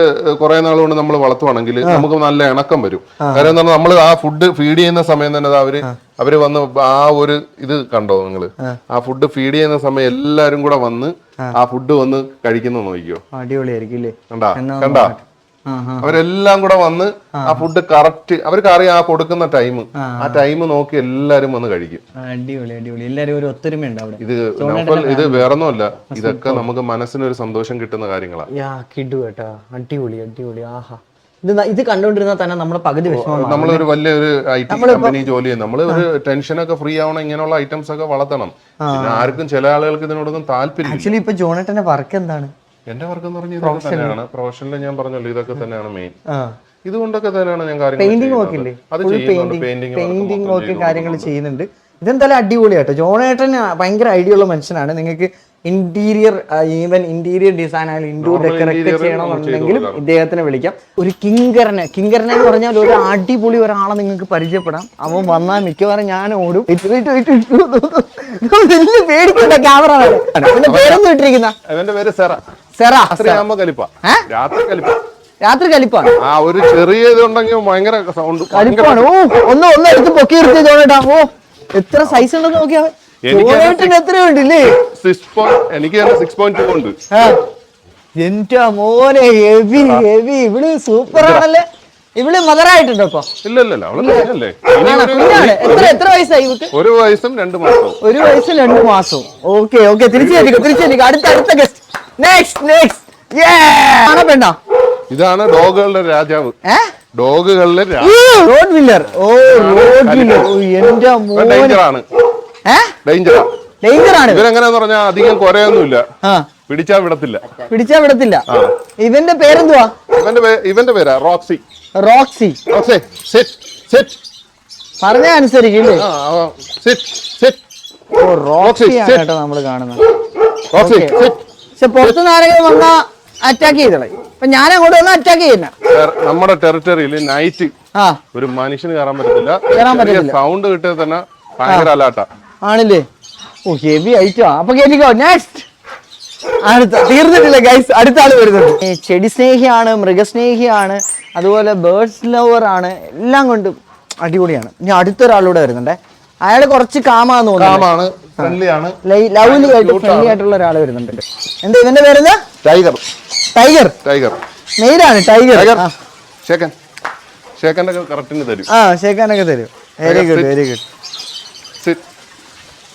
കുറെ നാൾ കൊണ്ട് നമ്മൾ വളർത്തുവാണെങ്കിൽ നമുക്ക് നല്ല ഇണക്കം വരും. കാര്യം എന്ന് പറഞ്ഞാൽ നമ്മൾ ആ ഫുഡ് ഫീഡ് ചെയ്യുന്ന സമയം തന്നെ അവർ അവർ വന്ന് ആ ഒരു ഇത് കണ്ടോ നിങ്ങൾ? ആ. ഫുഡ് ഫീഡ് ചെയ്യുന്ന സമയം എല്ലാരും കൂടെ വന്ന് ആ. ഫുഡ് വന്ന് കഴിക്കുന്ന നോക്കിയോ അടിപൊളിയായിരിക്കും കണ്ടാ? അവരെല്ലാം കൂടെ വന്ന് ആ. ഫുഡ് കറക്റ്റ് അവർക്ക് അറിയാം ആ കൊടുക്കുന്ന ടൈം ആ. ടൈം നോക്കി എല്ലാരും വന്ന് കഴിക്കും. അടിപൊളി അടിപൊളി. എല്ലാരും ഒരു ഇത് വേറെ ഇത് വേറൊന്നുമല്ല. ഇതൊക്കെ നമുക്ക് മനസ്സിനൊരു സന്തോഷം കിട്ടുന്ന കാര്യങ്ങളാണ് അടിപൊളി അടിപൊളി. ആഹാ. ഇത് ഇത് കണ്ടുകൊണ്ടിരുന്നാൽ തന്നെ നമ്മുടെ പകുതി നമ്മളൊരു വലിയൊരു ഐ ടി കമ്പനി ജോലി ചെയ്യും നമ്മൾ ഒരു ടെൻഷൻ ഒക്കെ ഫ്രീ ആവണം ഇങ്ങനെയുള്ള ഐറ്റംസ് ഒക്കെ വളർത്തണം. പിന്നെ ആർക്കും ചില ആളുകൾക്ക് ഇതിനോടൊന്നും താല്പര്യം ആക്ച്വലി ഇപ്പൊ ജോണേട്ടന്റെ വർക്ക് എന്താണ്? എന്റെ വർക്ക് എന്ന് പറഞ്ഞാൽ ഇതൊക്കെ തന്നെയാണ്. പ്രൊഫഷനിൽ ഞാൻ പറഞ്ഞല്ലോ ഇതൊക്കെ തന്നെയാണ് മെയിൻ ഇതുകൊണ്ടൊക്കെ തന്നെയാണ് ഞാൻ ചെയ്യുന്നത്. പെയിന്റിംഗ് പെയിന്റിംഗ് വർക്ക് കാര്യങ്ങൾ ചെയ്യുന്നുണ്ട്. ഇതെന്തായാലും അടിപൊളിയാട്ടോ. ജോണേട്ടൻ ഭയങ്കര ഐഡിയ ഉള്ള മനുഷ്യനാണ്. നിങ്ങൾക്ക് ഇന്റീരിയർ ഈവൻ ഇന്റീരിയർ ഡിസൈൻ ആയാലും ഇൻഡോർ ഡെക്കറേറ്റ് ചെയ്യണമെന്നുണ്ടെങ്കിലും ഇദ്ദേഹത്തിനെ വിളിക്കാം. ഒരു കിങ്കറിനെ കിങ്കരനെ എന്ന് പറഞ്ഞാൽ ഒരു അടിപൊളി ഒരാളെ നിങ്ങൾക്ക് പരിചയപ്പെടാം. അവൻ വന്നാൽ മിക്കവാറും ഞാൻ ഓടും. പേടിക്കണ്ട ക്യാമറ പേരൊന്നും ഇട്ടിരിക്കുന്ന? അവന്റെ പേര് സെറ. സെറ. രാത്രിയാകുമ്പോ കലിപ്പ. രാത്രി കലിപ്പ. രാത്രി കലിപ്പാണ്. ആ ഒരു ചെറിയ ഇതുണ്ടെങ്കിൽ ഭയങ്കര സൗണ്ട് കലിപ്പാണ്. ഓ ഒന്ന് ഒന്ന് എടുത്ത് പൊക്കി ജോണേട്ടാ. ഓ എത്ര സൈസ് ഉണ്ടെന്ന് നോക്കിയാ എനിക്ക് സിക്സ് പോയിന്റ് ടു ഉണ്ട്. എന്റെ മോനെ ഹെവി ഹെവി. ഇവൾ സൂപ്പർ ആണല്ലേ? ഇവൾ മദറായിട്ടുണ്ടോ ഇപ്പൊ? എത്ര എത്ര വയസ്സായി ഒരു വയസ്സും രണ്ട് മാസവും. ഒരു വയസ്സും രണ്ട് മാസവും. Okay okay. അടുത്ത അടുത്ത ഗസ്റ്റ് നെക്സ്റ്റ് നെക്സ്റ്റ് ആണോ പെണ്ണോ? ഇതാണ് ഡോഗുകളുടെ രാജാവ്. ഡോഗുകളുടെ ഡോഗുകളിലെ റോഡ് വില്ലർ ഓ റോഡ് വില്ലർ എന്റെ മോനെ. ഡേഞ്ചറാ ഡേഞ്ചർ ആണ്. ഇവരെങ്ങനെയാന്ന് പറഞ്ഞാൽ അധികം കൊരയൊന്നുമില്ല. പിടിച്ചാ വിടത്തില്ല. പിടിച്ചാ വിടത്തില്ല. ഇവന്റെ പേരെന്തുവാ? ഇവന്റെ ഇവന്റെ പേരാ റോക്സി. റോക്സി. റോക്സി സെറ്റ് സെറ്റ്. പറഞ്ഞ അനുസരിക്കില്ലേ? ആ സെറ്റ് സെറ്റ്. ഓ റോക്സി. കേട്ടോ നമ്മൾ കാണുന്നത്. Roxy Okay. സെറ്റ്. പക്ഷെ പുറത്തുനിന്ന് ആരെങ്കിലും വന്നാ അറ്റാക്ക് ചെയ്തോളെ. അപ്പൊ ഞാൻ അങ്ങോട്ട് വന്ന് അറ്റാക്ക് ചെയ്യുന്ന. നമ്മുടെ ടെറിട്ടറിയിൽ നൈറ്റ് ഒരു മനുഷ്യന് കയറാൻ പറ്റത്തില്ല. കയറാൻ പറ്റത്തില്ല. സൗണ്ട് കിട്ടിയാൽ തന്നെ ഭയങ്കര അലാട്ടാ ആണില്ലേ? ഓ ഹെവി ഐറ്റം അപ്പൊ കേട്ടിക്കോ നെക്സ്റ്റ് അടുത്ത. തീർന്നിട്ടില്ല ഗൈസ് അടുത്ത ആൾ വരുന്നുണ്ട്. ചെടി സ്നേഹിയാണ് മൃഗസ്നേഹിയാണ് അതുപോലെ ബേർഡ്സ് ലവർ ആണ് എല്ലാം കൊണ്ടും അടിപൊളിയാണ്. ഇനി അടുത്തൊരാളൂടെ വരുന്നുണ്ടേ. അയാൾ കുറച്ച് കാമാന്ന് തോന്നുന്നു. ലവ്ലി ആയിട്ട് ഫ്രണ്ട്ലി ആയിട്ടുള്ള ഒരാൾ വരുന്നുണ്ട്. എന്താ ഇവന്റെ പേരെന്താ? ടൈഗർ. ടൈഗർ. ടൈഗർ. മെയിലാണ് ടൈഗർ. ശേഖൻ. ഷേക്കൻ കറക്റ്റിന് തരും. ആ ഷേക്കാനൊക്കെ തരും. Very good very good.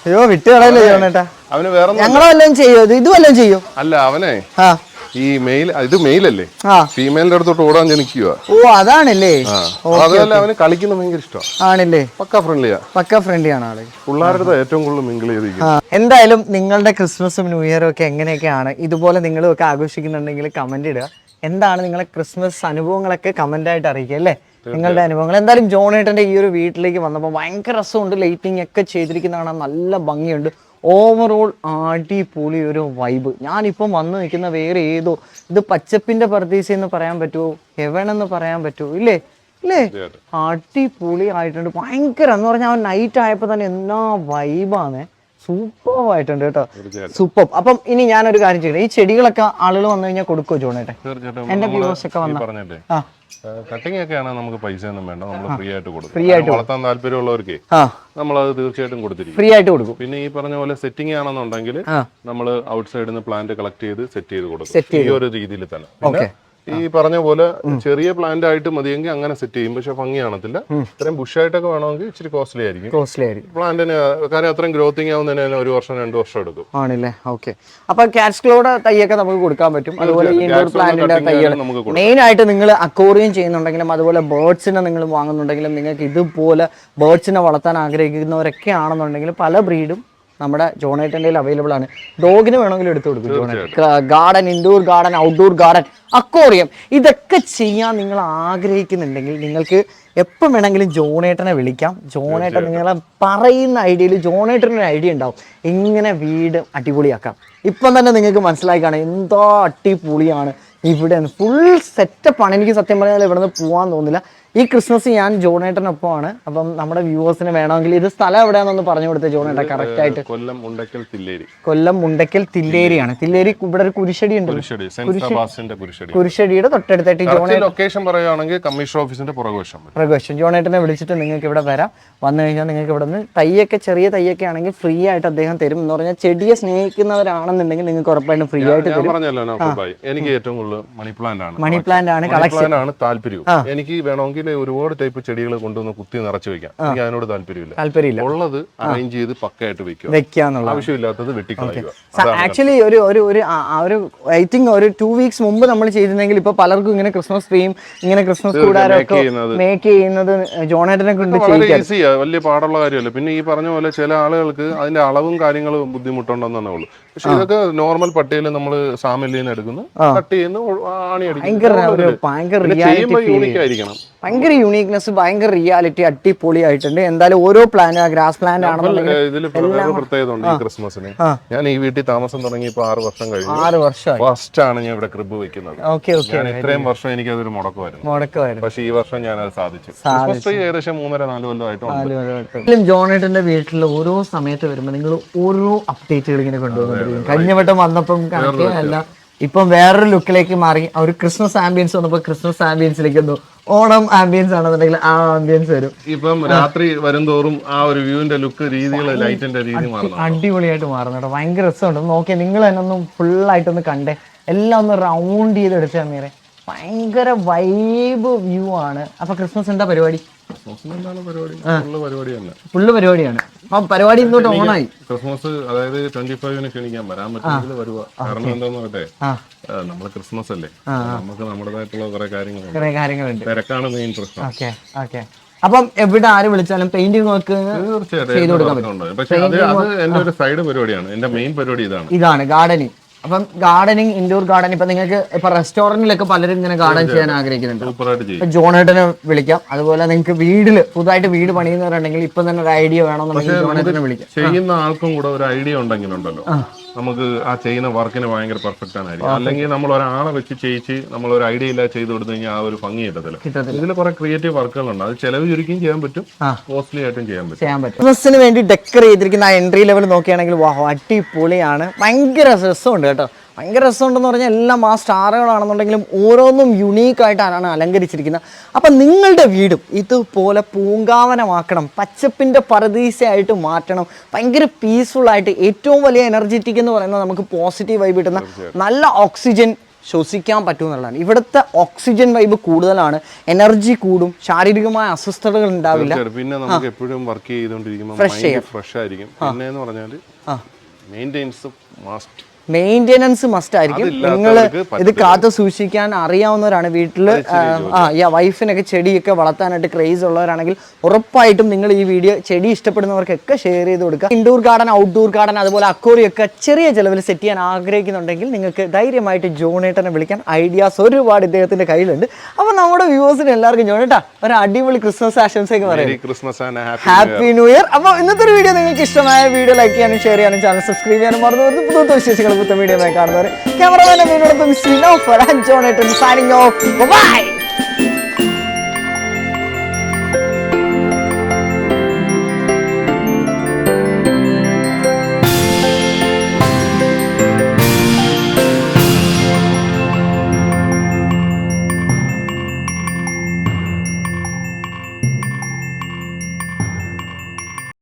അയ്യോ വിട്ട് കളയല്ലേ ജോണേട്ടാ അവന് വേറെ ഞങ്ങളോ വല്ലതും ചെയ്യോ? ഇത് വല്ലതും ചെയ്യോ? അല്ല അവനെ ആ. ഈ മെയിൽ ഇത് മെയിലല്ലേ? ആ. ഫീമെയിലിന്റെ അടുത്തോട്ട് ഓടാൻ ജനിക്കുക ഓ അതാണല്ലേ? അതല്ല അവന് കളിക്കുന്ന ഭയങ്കര ഇഷ്ടമാണ് ആണല്ലേ? പക്ക ഫ്രണ്ട്ലിയാ പക്ക ഫ്രണ്ട്ലിയാണ് ആൾ. പിള്ളേരുടെ ഏറ്റവും കൂടുതൽ മിങ്കിൾ ചെയ്തിരിക്കും. എന്തായാലും നിങ്ങളുടെ ക്രിസ്മസും ന്യൂ ഇയറും ഒക്കെ എങ്ങനെയൊക്കെയാണ്? ഇതുപോലെ നിങ്ങളും ഒക്കെ ആഘോഷിക്കുന്നുണ്ടെങ്കിൽ കമന്റ് ഇടുക. എന്താണ് നിങ്ങളുടെ ക്രിസ്മസ് അനുഭവങ്ങളൊക്കെ കമന്റ് ആയിട്ട് അറിയിക്കുക അല്ലേ? നിങ്ങളുടെ അനുഭവങ്ങൾ. എന്തായാലും ജോണേട്ടന്റെ ഈ ഒരു വീട്ടിലേക്ക് വന്നപ്പോൾ ഭയങ്കര രസമുണ്ട്. ലൈറ്റിംഗ് ഒക്കെ ചെയ്തിരിക്കുന്നതാണ് നല്ല ഭംഗിയുണ്ട്. ഓവറോൾ അടിപൊളി ഒരു വൈബ് ഞാനിപ്പം വന്നു നിൽക്കുന്ന വേറെ ഏതോ ഇത് പച്ചപ്പിന്റെ പർദീസ എന്ന് പറയാൻ പറ്റുമോ? ഹെവൻ എന്ന് പറയാൻ പറ്റുമോ? ഇല്ലേ? ഇല്ലേ? അടിപൊളി ആയിട്ടുണ്ട്. ഭയങ്കര എന്ന് പറഞ്ഞാൽ നൈറ്റ് ആയപ്പോൾ തന്നെ എന്നാ വൈബാണ് സൂപ്പർ ആയിട്ടുണ്ട് കേട്ടോ സൂപ്പർ. അപ്പം ഇനി ഞാനൊരു കാര്യം ചെയ്യട്ടെ? ഈ ചെടികളൊക്കെ ആളുകൾ വന്നു കഴിഞ്ഞാൽ കൊടുക്കുമോ ജോണേട്ടെ തീർച്ചയായിട്ടും. എന്റെ വ്യൂവേഴ്സ് ഒക്കെ ഈ വന്ന. ആ. കട്ടിങ് ഒക്കെ ആണെങ്കിൽ നമുക്ക് പൈസ ഒന്നും വേണ്ട. നമ്മൾ ഫ്രീ ആയിട്ട് കൊടുക്കും. ഫ്രീ ആയിട്ട് വളർത്താൻ താല്പര്യമുള്ളവർക്ക് നമ്മൾ അത് തീർച്ചയായിട്ടും കൊടുത്തിരിക്കും. ഫ്രീ ആയിട്ട് കൊടുക്കും. പിന്നെ ഈ പറഞ്ഞ പോലെ സെറ്റിംഗ് ആണെന്നുണ്ടെങ്കിൽ. നമ്മൾ ഔട്ട് സൈഡിൽ നിന്ന് പ്ലാന്റ് കളക്ട് ചെയ്ത് സെറ്റ് ചെയ്ത് കൊടുക്കും. ഈ ഒരു രീതിയിൽ തന്നെ. ഈ പറഞ്ഞ പോലെ ചെറിയ പ്ലാന്റ് ആയിട്ട് മതിയെങ്കിൽ അങ്ങനെ സെറ്റ് ചെയ്യും. പക്ഷെ ഭംഗി കാണത്തില്ല. ഇത്രയും ബുഷായിട്ടൊക്കെ വേണമെങ്കിൽ ഇച്ചിരി കോസ്റ്റ്ലി ആയിരിക്കും. കോസ്റ്റ്ലി ആയിരിക്കും. പ്ലാന്റിന് കാര്യം അത്രയും ഗ്രോത്തിങ് ആവുന്നതിന് ഒരു വർഷം രണ്ട് വർഷം എടുക്കും. ആണല്ലേ? ഓക്കെ അപ്പൊ കാറ്റ്സ്ക്ലോയുടെ തൈയൊക്കെ നമുക്ക് കൊടുക്കാൻ പറ്റും. അതുപോലെ ഇൻഡോർ പ്ലാന്റിന്റെ തൈകൾ. മെയിൻ ആയിട്ട് നിങ്ങൾ അക്വോറിയം ചെയ്യുന്നുണ്ടെങ്കിലും അതുപോലെ ബേർഡ്സിനെ നിങ്ങൾ വാങ്ങുന്നുണ്ടെങ്കിലും നിങ്ങൾക്ക് ഇതുപോലെ ബേർഡ്സിനെ വളർത്താൻ ആഗ്രഹിക്കുന്നവരൊക്കെ ആണെന്നുണ്ടെങ്കിൽ പല ബ്രീഡും നമ്മുടെ ജോണേറ്റന്റെ അവൈലബിൾ ആണ്. ഡോഗിന് വേണമെങ്കിലും എടുത്തു കൊടുക്കും ജോണേറ്റ് garden indoor garden outdoor garden aquarium ഇതൊക്കെ ചെയ്യാൻ നിങ്ങൾ ആഗ്രഹിക്കുന്നുണ്ടെങ്കിൽ നിങ്ങൾക്ക് എപ്പം വേണമെങ്കിലും ജോണേട്ടനെ വിളിക്കാം. ജോണേട്ടൻ നിങ്ങളെ പറയുന്ന ഐഡിയയിൽ ജോണേട്ടനൊരു ഐഡിയ ഉണ്ടാവും. ഇങ്ങനെ വീട് അടിപൊളിയാക്കാം. ഇപ്പം തന്നെ നിങ്ങൾക്ക് മനസ്സിലായി കാണാം എന്തോ അടിപൊളിയാണ്. ഇവിടെ ഫുൾ സെറ്റപ്പാണ് എനിക്ക് സത്യം പറഞ്ഞാൽ ഇവിടെ നിന്ന് പോകാൻ തോന്നില്ല ഈ ക്രിസ്മസ് ഞാൻ ജോണേട്ടനൊപ്പമാണ്. അപ്പം നമ്മുടെ വ്യൂവേഴ്സിന് വേണമെങ്കിൽ ഇത് സ്ഥലം എവിടെയാണെന്ന് പറഞ്ഞു കൊടുത്തേ ജോണേട്ട കറക്റ്റ് ആയിട്ട്. കൊല്ലം മുണ്ടക്കൽ തില്ലേരി. കൊല്ലം മുണ്ടക്കൽ തില്ലേരിയാണ്. തില്ലേരി. ഇവിടെ ഒരു കുരിശടി ഉണ്ട് കുരിശടിയുടെ തൊട്ടടുത്തായിട്ട് ജോണേ ലൊക്കേഷൻ പറയുകയാണെങ്കിൽ കമ്മീഷൻ ഓഫീസിന്റെ പുറകുവശം പ്രകാശം ജോണേട്ടനെ വിളിച്ചിട്ട് നിങ്ങൾക്ക് ഇവിടെ വരാം. വന്നു കഴിഞ്ഞാൽ നിങ്ങൾക്ക് ഇവിടെ നിന്ന് തൈയൊക്കെ ചെറിയ തയ്യൊക്കെ ആണെങ്കിൽ ഫ്രീ ആയിട്ട് അദ്ദേഹം തരും എന്ന് പറഞ്ഞാൽ ചെടിയെ സ്നേഹിക്കുന്നവരാണെന്നുണ്ടെങ്കിൽ നിങ്ങൾക്ക് ഉറപ്പായിട്ടും ഫ്രീ ആയിട്ട് ഞാൻ പറഞ്ഞല്ലോ എനിക്ക് ഏറ്റവും കൂടുതൽ മണി പ്ലാന്റ് ആണ്. മണി പ്ലാന്റ് ആണ് ആണ് താല്പര്യവും. എനിക്ക് വേണമെങ്കിൽ ഒരുപാട് ടൈപ്പ് ചെടികൾ കൊണ്ടുവന്ന് കുത്തി നിറച്ച് വെക്കാം. എനിക്ക് അതിനോട് താല്പര്യമില്ല. താല്പര്യമില്ല. ഉള്ളത് അറേഞ്ച് ചെയ്ത് പക്കയായിട്ട് വെക്കുക. വെക്കാന്നുള്ള ആവശ്യമില്ലാത്തത് വെട്ടിക്കളയുക. ആക്ച്വലി ഒരു ഒരു ഒരു ഒരു ഐ തിങ്ക് ഒരു ടു വീക്സ് മുമ്പ് നമ്മൾ ചെയ്തിരുന്നെങ്കിൽ ഇപ്പൊ പലർക്കും ഇങ്ങനെ ക്രിസ്മസ് ട്രീം ഇങ്ങനെ ക്രിസ്മസ് കൂടാരൊക്കെ. മേക്ക് ചെയ്യുന്നത്. ജോണേട്ടനെ കൊണ്ട് ഈസിയാ വലിയ പാടുള്ള കാര്യമല്ല. പിന്നെ ഈ പറഞ്ഞ പോലെ ചില ആളുകൾക്ക് അതിന്റെ അളവും കാര്യങ്ങളും ബുദ്ധിമുട്ടുണ്ടെന്ന് തന്നെ ഉള്ളൂ. പക്ഷെ ഇതൊക്കെ നോർമൽ പട്ടിയിൽ നമ്മൾ സാമല്യം എടുക്കുന്നു കട്ട് ചെയ്യുന്നു ആണി അടിക്കുന്നു ഭയങ്കര യൂണിക് ആയിരിക്കണം. ഭയങ്കര യൂണീക്നെസ് ഭയങ്കര റിയാലിറ്റി അടിപൊളിയായിട്ടുണ്ട്. എന്തായാലും ഓരോ പ്ലാൻ ഗ്രാസ് പ്ലാന്റ് ആണെന്നുണ്ടെങ്കിൽ ക്രിസ്മസിന്. ഞാൻ ഈ വീട്ടിൽ താമസം തുടങ്ങി ഇപ്പൊ ആറ് വർഷം കഴിഞ്ഞു. ആറ് വർഷമായി. ഫസ്റ്റ് ആണ് ഞാൻ ഇവിടെ ക്രിബ് വെക്കുന്നത്. ഓക്കെ ഓക്കെ ഇത്രയും വർഷം എനിക്ക് അതൊരു മുടക്കമായിരുന്നു. മുടക്കമായിരുന്നു. പക്ഷെ ഈ വർഷം ഞാൻ അത് സാധിച്ചു. ക്രിസ്മസ് ട്രീ ഏകദേശം മൂന്നര നാല് കൊല്ലമായിട്ടുണ്ട്. ജോണേട്ടന്റെ വീട്ടിൽ ഓരോ സമയത്ത് വരുമ്പോൾ നിങ്ങൾ ഓരോ അപ്ഡേറ്റുകൾ ഇങ്ങനെ കൊണ്ടുവന്നു കഴിഞ്ഞ വട്ടം വന്നപ്പം കണക്കേ അല്ല ഇപ്പം വേറൊരു ലുക്കിലേക്ക് മാറി. ആ ഒരു ക്രിസ്മസ് ആംബിയൻസ് വന്നപ്പോൾ ക്രിസ്മസ് ആംബിയൻസിലേക്ക് വന്നു ഓണം ആംബിയൻസ് ആണെന്നുണ്ടെങ്കിൽ ആ ആംബിയൻസ് വരും. ഇപ്പം രാത്രി വരും തോറും ആ ഒരു വ്യൂവിന്റെ ലുക്ക് രീതികൾ ലൈറ്റിന്റെ രീതി മാറുന്നു. അടിപൊളിയായിട്ട് മാറുന്നു കേട്ടോ ഭയങ്കര രസമുണ്ട്. നോക്കി നിങ്ങൾ തന്നെ ഒന്ന് ഫുള്ളായിട്ടൊന്ന് കണ്ടേ. എല്ലാം ഒന്ന് റൗണ്ട് ചെയ്ത് എടുത്താൽ മീറെ ഭയങ്കര വൈബ് വ്യൂ ആണ്. അപ്പൊ ക്രിസ്മസ് എന്താ പരിപാടി? ഫുള്ള് പരിപാടിയാണ്. അപ്പൊ പരിപാടി ഇന്നോട്ട് ഓണായി. ക്രിസ്മസ് അതായത് ട്വന്റി ഫൈവിന് ക്ഷണിക്കാൻ വരാൻ പറ്റുമെങ്കിൽ വരുക കാരണം എന്താന്ന് പറയട്ടെ ആ. നമ്മൾ ക്രിസ്മസ് അല്ലേ നമുക്ക് നമ്മുടേതായിട്ടുള്ള കുറെ കാര്യങ്ങളുണ്ട്. കുറെ കാര്യങ്ങളുണ്ട്. തിരക്കാണ് മെയിൻ പ്രശ്നം. അപ്പം എവിടെ ആര് വിളിച്ചാലും പെയിന്റിംഗ് നോക്ക് ചെയ്തു കൊടുക്കാൻ പറ്റും. അത് അത് എന്റെ ഒരു സൈഡ് പരിപാടിയാണ്. എന്റെ മെയിൻ പരിപാടി ഇതാണ്. ഇതാണ് ഗാർഡനിങ് അപ്പം ഗാർഡനിങ് ഇൻഡോർ ഗാർഡൻ ഇപ്പൊ നിങ്ങൾക്ക് ഇപ്പൊ റെസ്റ്റോറന്റിലൊക്കെ പലരും ഇങ്ങനെ ഗാർഡൻ ചെയ്യാൻ ആഗ്രഹിക്കുന്നുണ്ട്. ഇപ്പൊ ജോണേട്ടനെ വിളിക്കാം. അതുപോലെ നിങ്ങൾക്ക് വീട്ടിൽ പുതുതായിട്ട് വീട് പണിയുന്നവരുണ്ടെങ്കിൽ ഇപ്പൊ തന്നെ ഒരു ഐഡിയ വേണമെന്നുണ്ടെങ്കിൽ ജോണേട്ടനെ വിളിക്കാം. ചെയ്യുന്ന ആൾക്കും കൂടെ ഒരു ഐഡിയ ഉണ്ടെങ്കിലുണ്ടല്ലോ. നമുക്ക് ആ ചെയ്യുന്ന വർക്കിന് ഭയങ്കര പെർഫെക്റ്റ് ആയിരിക്കും അല്ലെങ്കിൽ നമ്മൾ ഒരാളെ വെച്ച് ചെയ്യിച്ച് നമ്മൾ ഒരു ഐഡിയ ഇല്ലാതെ ചെയ്ത് കൊടുത്തു കഴിഞ്ഞാൽ ആ ഒരു ഭംഗി കിട്ടത്തില്ല. ഇതിൽ കുറെ ക്രിയേറ്റീവ് വർക്കുകളുണ്ട്. അത് ചെലവ് ചുരുക്കിയും ചെയ്യാൻ പറ്റും. കോസ്റ്റ്ലി ആയിട്ടും ചെയ്യാൻ പറ്റും. ക്രിസ്മസിന് വേണ്ടി ഡെക്കർ ചെയ്തിരിക്കുന്ന ആ എൻട്രി ലെവൽ നോക്കുകയാണെങ്കിൽ വാ അടിപൊളിയാണ്. ഭയങ്കര രസമുണ്ട് കേട്ടോ. ഭയങ്കര രസമുണ്ടെന്ന് പറഞ്ഞാൽ എല്ലാം ആ സ്റ്റാറുകളാണെന്നുണ്ടെങ്കിലും ഓരോന്നും യുണീക്കായിട്ടാണ് അലങ്കരിച്ചിരിക്കുന്നത്. അപ്പം നിങ്ങളുടെ വീടും ഇതുപോലെ പൂങ്കാവനമാക്കണം പച്ചപ്പിന്റെ പരദീസയായിട്ട് മാറ്റണം ഭയങ്കര പീസ്ഫുള്ളായിട്ട് ആയിട്ട് ഏറ്റവും വലിയ എനർജറ്റിക് എന്ന് പറയുന്നത് നമുക്ക് പോസിറ്റീവ് വൈബ് കിട്ടുന്ന നല്ല ഓക്സിജൻ ശ്വസിക്കാൻ പറ്റുമെന്നുള്ളതാണ് ഇവിടുത്തെ ഓക്സിജൻ വൈബ് കൂടുതലാണ്. എനർജി കൂടും ശാരീരികമായ അസ്വസ്ഥതകൾ ഉണ്ടാവില്ല. പിന്നെ നമുക്ക് എപ്പോഴും വർക്ക് ചെയ്തുകൊണ്ടിരിക്കുമ്പോൾ ഫ്രഷ് ആയിരിക്കും. പിന്നെ എന്ന് പറഞ്ഞാൽ. മാസ്റ്റ് മസ്റ്റ് മെയിന്റെനൻസ് മസ്റ്റ് ആയിരിക്കും. നിങ്ങൾ ഇത് കാത്തു സൂക്ഷിക്കാൻ അറിയാവുന്നവരാണ് വീട്ടിൽ ആ യാ വൈഫിനൊക്കെ ചെടിയൊക്കെ വളർത്താനായിട്ട് ക്രേസ് ഉള്ളവരാണെങ്കിൽ ഉറപ്പായിട്ടും നിങ്ങൾ ഈ വീഡിയോ ചെടി ഇഷ്ടപ്പെടുന്നവർക്കൊക്കെ ഷെയർ ചെയ്ത് കൊടുക്കുക. ഇൻഡോർ ഗാർഡൻ ഔട്ട്ഡോർ ഗാർഡൻ അതുപോലെ അക്കോറിയൊക്കെ ചെറിയ ചിലവിൽ സെറ്റ് ചെയ്യാൻ ആഗ്രഹിക്കുന്നുണ്ടെങ്കിൽ നിങ്ങൾക്ക് ധൈര്യമായിട്ട് ജോണേട്ടനെ വിളിക്കാൻ ഐഡിയാസ് ഒരുപാട് ഇദ്ദേഹത്തിന്റെ കയ്യിലുണ്ട്. അപ്പോൾ നമ്മുടെ വ്യൂവേഴ്സിന് എല്ലാവർക്കും ജോണേട്ടാ ഒരു അടിപൊളി ക്രിസ്മസ് ആശംസയൊക്കെ പറയാം ക്രിസ്മസ് ഹാപ്പി ന്യൂ ഇയർ അപ്പോൾ ഇന്നത്തെ ഒരു വീഡിയോ നിങ്ങൾക്ക് ഇഷ്ടമായ വീഡിയോ ലൈക്ക് ചെയ്യാനും ഷെയർ ചെയ്യാനും ചാനൽ സബ്സ്ക്രൈബ് ചെയ്യാനും മറന്നു വരുന്നത് പുതുത്ത വിശേഷങ്ങൾ പുത്ത വീഡിയോ കാണുന്നവർ ക്യാമറമാനെ വീഡിയോടൊപ്പം സീനോ ഫോർ ജോണേട്ടൻ സൈനിങ് ഓഫ് ബൈ